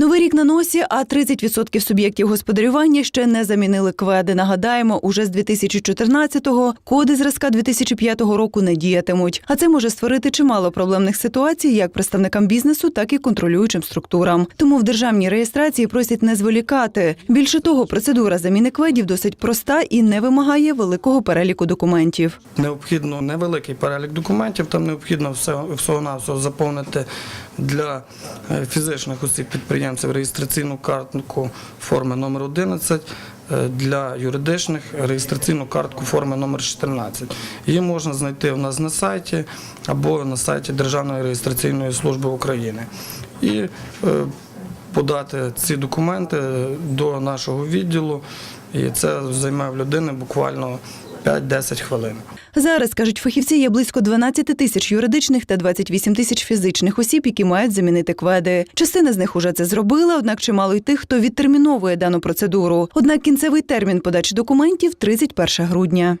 Новий рік на носі, а 30% суб'єктів господарювання ще не замінили кведи. Нагадаємо, уже з 2014-го коди зразка 2005 року не діятимуть. А це може створити чимало проблемних ситуацій як представникам бізнесу, так і контролюючим структурам. Тому в державній реєстрації просять не зволікати. Більше того, процедура заміни кведів досить проста і не вимагає великого переліку документів. Необхідно невеликий перелік документів, там необхідно все, всього-навсього заповнити для е, фізичних осіб підприємців реєстраційну картку форми номер 11, е, для юридичних реєстраційну картку форми номер 14. Її можна знайти у нас на сайті або на сайті Державної реєстраційної служби України. І е, подати ці документи до нашого відділу, і це займе в людини буквально 5-10 хвилин. Зараз, кажуть фахівці, є близько 12 тисяч юридичних та 28 тисяч фізичних осіб, які мають замінити кведи. Частина з них уже це зробила, однак чимало й тих, хто відтерміновує дану процедуру. Однак кінцевий термін подачі документів 31 грудня.